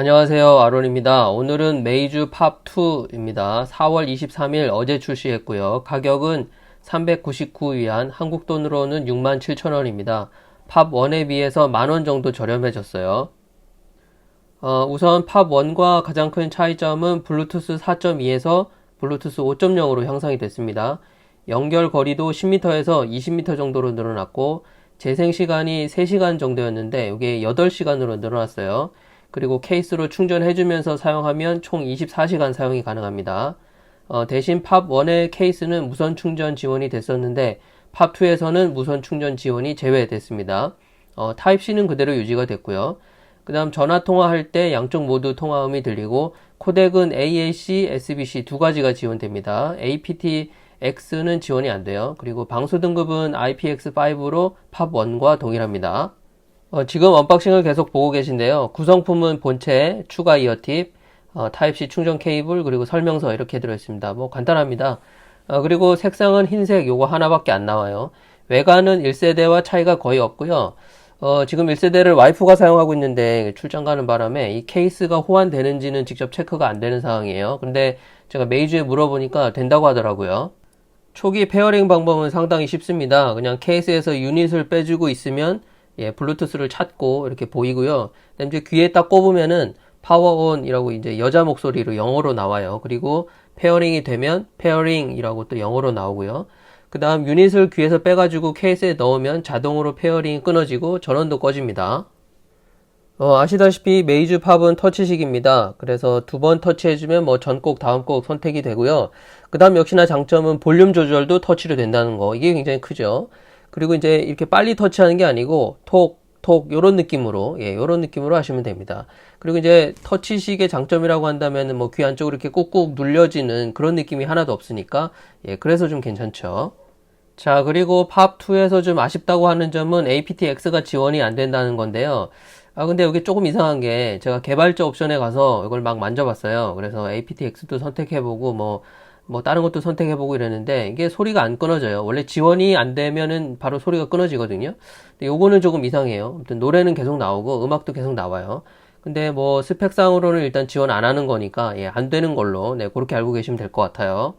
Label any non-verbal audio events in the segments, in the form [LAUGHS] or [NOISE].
안녕하세요. 아론입니다. 오늘은 메이주 팝2입니다. 4월 23일 어제 출시했고요. 가격은 399위안, 한국 돈으로는 67,000원입니다. 팝1에 비해서 만원 정도 저렴해졌어요. 어, 우선 팝1과 가장 큰 차이점은 블루투스 4.2에서 블루투스 5.0으로 향상이 됐습니다. 연결 거리도 10m에서 20m 정도로 늘어났고, 재생 시간이 3시간 정도였는데, 이게 8시간으로 늘어났어요. 그리고 케이스로 충전해주면서 사용하면 총 24시간 사용이 가능합니다. 어, 대신 팝1의 케이스는 무선 충전 지원이 됐었는데 팝2에서는 무선 충전 지원이 제외됐습니다. 어, 타입C는 그대로 유지가 됐고요. 그 다음 전화 통화할 때 양쪽 모두 통화음이 들리고 코덱은 AAC, SBC 두 가지가 지원됩니다. APT-X는 지원이 안 돼요. 그리고 방수 등급은 IPX5로 팝1과 동일합니다. 어, 지금 언박싱을 계속 보고 계신데요. 구성품은 본체, 추가 이어팁, 어, 타입C 충전 케이블, 그리고 설명서 이렇게 들어있습니다. 뭐 간단합니다. 어, 그리고 색상은 흰색 요거 하나밖에 안 나와요. 외관은 1세대와 차이가 거의 없고요. 어, 지금 1세대를 와이프가 사용하고 있는데 출장 가는 바람에 이 케이스가 호환되는지는 직접 체크가 안 되는 상황이에요. 근데 제가 메이주에 물어보니까 된다고 하더라고요. 초기 페어링 방법은 상당히 쉽습니다. 그냥 케이스에서 유닛을 빼주고 있으면 예, 블루투스를 찾고 이렇게 보이고요. 그다음 이제 귀에 딱 꼽으면은 파워온이라고 이제 여자 목소리로 영어로 나와요. 그리고 페어링이 되면 페어링이라고 또 영어로 나오고요. 그 다음 유닛을 귀에서 빼가지고 케이스에 넣으면 자동으로 페어링이 끊어지고 전원도 꺼집니다. 어, 아시다시피 메이즈 팝은 터치식입니다. 그래서 두 번 터치해주면 뭐 전곡, 다음 곡 선택이 되고요. 그 다음 역시나 장점은 볼륨 조절도 터치로 된다는 거. 이게 굉장히 크죠. 그리고 이제 이렇게 빨리 터치하는 게 아니고 톡, 톡, 요런 느낌으로, 예, 요런 느낌으로 하시면 됩니다. 그리고 이제 터치식의 장점이라고 한다면 뭐귀 안쪽으로 이렇게 꾹꾹 눌려지는 그런 느낌이 하나도 없으니까, 예, 그래서 좀 괜찮죠. 자, 그리고 팝2에서 좀 아쉽다고 하는 점은 aptX가 지원이 안 된다는 건데요. 아, 근데 여기 조금 이상한 게 제가 개발자 옵션에 가서 이걸 막 만져봤어요. 그래서 aptX도 선택해보고 뭐, 뭐 다른 것도 선택해보고 이랬는데 이게 소리가 안 끊어져요. 원래 지원이 안 되면은 바로 소리가 끊어지거든요. 근데 요거는 조금 이상해요. 아무튼 노래는 계속 나오고 음악도 계속 나와요. 근데 뭐 스펙상으로는 일단 지원 안 하는 거니까 예, 안 되는 걸로 네, 그렇게 알고 계시면 될 것 같아요.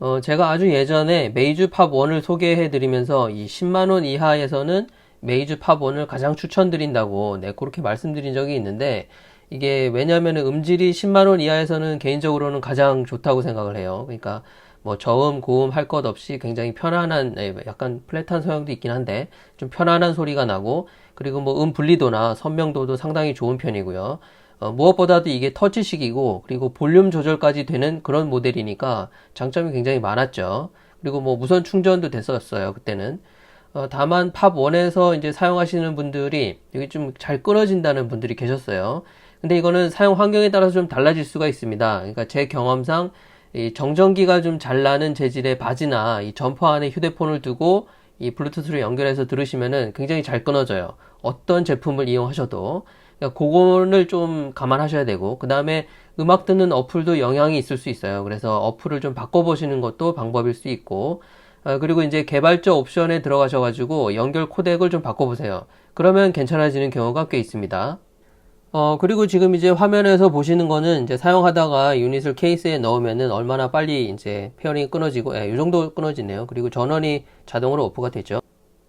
어, 제가 아주 예전에 메이주 팝 1을 소개해 드리면서 이 10만 원 이하에서는 메이주 팝 1을 가장 추천드린다고 네, 그렇게 말씀드린 적이 있는데 이게 왜냐하면 음질이 10만 원 이하에서는 개인적으로는 가장 좋다고 생각을 해요. 그러니까 뭐 저음, 고음 할 것 없이 굉장히 편안한, 네, 약간 플랫한 소형도 있긴 한데 좀 편안한 소리가 나고 그리고 뭐 음 분리도나 선명도도 상당히 좋은 편이고요. 어, 무엇보다도 이게 터치식이고 그리고 볼륨 조절까지 되는 그런 모델이니까 장점이 굉장히 많았죠. 그리고 뭐 무선 충전도 됐었어요 그때는. 어, 다만 팝 1에서 이제 사용하시는 분들이 여기 좀 잘 끊어진다는 분들이 계셨어요. 근데 이거는 사용 환경에 따라서 좀 달라질 수가 있습니다. 그러니까 제 경험상 이 정전기가 좀 잘 나는 재질의 바지나 이 점퍼 안에 휴대폰을 두고 이 블루투스를 연결해서 들으시면은 굉장히 잘 끊어져요. 어떤 제품을 이용하셔도. 그러니까 그거를 좀 감안하셔야 되고, 그 다음에 음악 듣는 어플도 영향이 있을 수 있어요. 그래서 어플을 좀 바꿔보시는 것도 방법일 수 있고, 어, 그리고 이제 개발자 옵션에 들어가셔가지고 연결 코덱을 좀 바꿔보세요. 그러면 괜찮아지는 경우가 꽤 있습니다. 어, 그리고 지금 이제 화면에서 보시는 거는 이제 사용하다가 유닛을 케이스에 넣으면은 얼마나 빨리 이제 페어링이 끊어지고, 예, 이 정도 끊어지네요. 그리고 전원이 자동으로 오프가 되죠.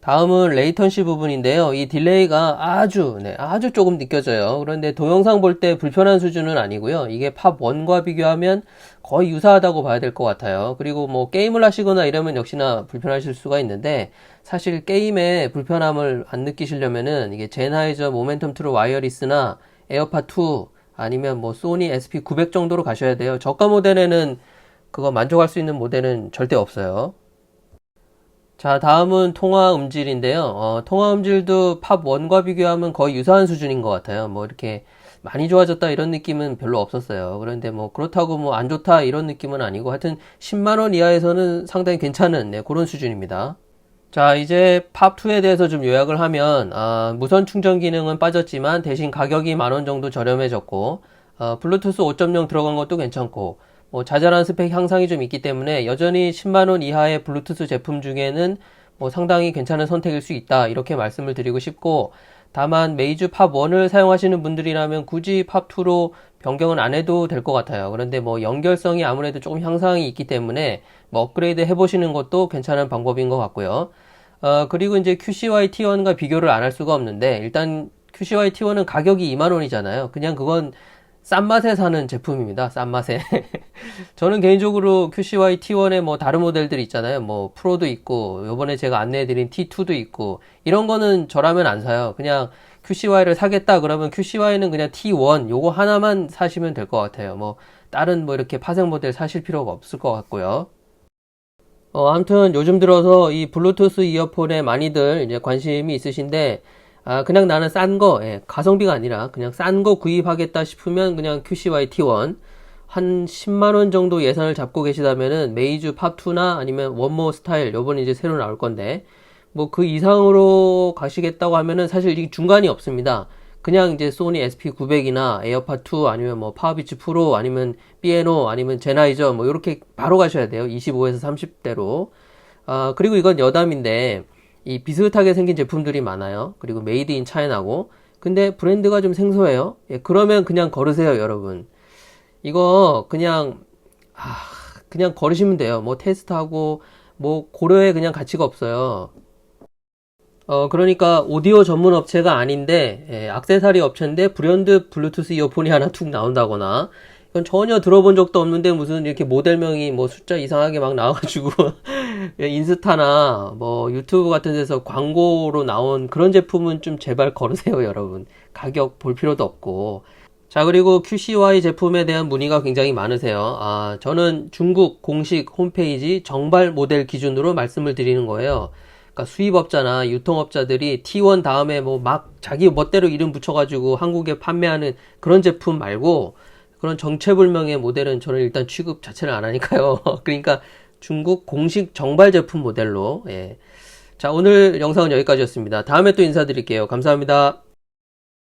다음은 레이턴시 부분인데요. 이 딜레이가 아주, 네, 아주 조금 느껴져요. 그런데 동영상 볼 때 불편한 수준은 아니고요. 이게 팝1과 비교하면 거의 유사하다고 봐야 될 것 같아요. 그리고 뭐 게임을 하시거나 이러면 역시나 불편하실 수가 있는데 사실 게임에 불편함을 안 느끼시려면은 이게 제나이저 모멘텀 트루 와이어리스나 에어팟 2 아니면 뭐 소니 SP900 정도로 가셔야 돼요. 저가 모델에는 그거 만족할 수 있는 모델은 절대 없어요. 자, 다음은 통화 음질인데요. 어, 통화 음질도 팝 1과 비교하면 거의 유사한 수준인 것 같아요. 뭐 이렇게 많이 좋아졌다 이런 느낌은 별로 없었어요. 그런데 뭐 그렇다고 뭐 안 좋다 이런 느낌은 아니고 하여튼 10만원 이하에서는 상당히 괜찮은 네, 그런 수준입니다. 자, 이제 팝2에 대해서 좀 요약을 하면, 아, 무선 충전 기능은 빠졌지만 대신 가격이 만 원 정도 저렴해졌고, 어, 블루투스 5.0 들어간 것도 괜찮고, 뭐 자잘한 스펙 향상이 좀 있기 때문에 여전히 10만원 이하의 블루투스 제품 중에는 뭐 상당히 괜찮은 선택일 수 있다. 이렇게 말씀을 드리고 싶고, 다만 메이주 팝 1을 사용하시는 분들이라면 굳이 팝 2로 변경은 안 해도 될 것 같아요. 그런데 뭐 연결성이 아무래도 조금 향상이 있기 때문에 뭐 업그레이드 해보시는 것도 괜찮은 방법인 것 같고요. 어, 그리고 이제 QCY T1과 비교를 안 할 수가 없는데 일단 QCY T1은 가격이 2만 원이잖아요. 그냥 그건 싼 맛에 사는 제품입니다. 싼 맛에. [LAUGHS] 저는 개인적으로 QCY T1의 뭐 다른 모델들 있잖아요. 뭐 프로도 있고 요번에 제가 안내해드린 T2도 있고 이런 거는 저라면 안 사요. 그냥 QCY를 사겠다 그러면 QCY는 그냥 T1 요거 하나만 사시면 될 것 같아요. 뭐 다른 뭐 이렇게 파생 모델 사실 필요가 없을 것 같고요. 어, 아무튼 요즘 들어서 이 블루투스 이어폰에 많이들 이제 관심이 있으신데 아, 그냥 나는 싼 거, 예, 가성비가 아니라 그냥 싼 거 구입하겠다 싶으면 그냥 QCY T1 한 10만 원 정도 예산을 잡고 계시다면은 메이주 팝2나 아니면 원모 스타일 요번에 이제 새로 나올 건데 뭐 그 이상으로 가시겠다고 하면은 사실 이 중간이 없습니다. 그냥 이제 소니 SP900이나 에어팟 2 아니면 뭐 파워비치 프로 아니면 피에노 아니면 제나이저 뭐 이렇게 바로 가셔야 돼요. 25에서 30대로. 아, 그리고 이건 여담인데 이 비슷하게 생긴 제품들이 많아요. 그리고 메이드 인 차이나고. 근데 브랜드가 좀 생소해요. 예, 그러면 그냥 걸으세요, 여러분. 이거 그냥 아, 그냥 걸으시면 돼요. 뭐 테스트하고 뭐 고려에 그냥 가치가 없어요. 어, 그러니까 오디오 전문 업체가 아닌데, 예, 악세사리 업체인데 브랜드 블루투스 이어폰이 하나 툭 나온다거나, 이건 전혀 들어본 적도 없는데 무슨 이렇게 모델명이 뭐 숫자 이상하게 막 나와가지고, 예, [LAUGHS] 인스타나 뭐 유튜브 같은 데서 광고로 나온 그런 제품은 좀 제발 걸으세요, [LAUGHS] 여러분. 가격 볼 필요도 없고. 자, 그리고 QCY 제품에 대한 문의가 굉장히 많으세요. 아, 저는 중국 공식 홈페이지 정발 모델 기준으로 말씀을 드리는 거예요. 그러니까 수입업자나 유통업자들이 T1 다음에 뭐 막 자기 멋대로 이름 붙여가지고 한국에 판매하는 그런 제품 말고 그런 정체불명의 모델은 저는 일단 취급 자체를 안 하니까요. [LAUGHS] 그러니까 중국 공식 정발 제품 모델로, 예. 자, 오늘 영상은 여기까지였습니다. 다음에 또 인사드릴게요. 감사합니다.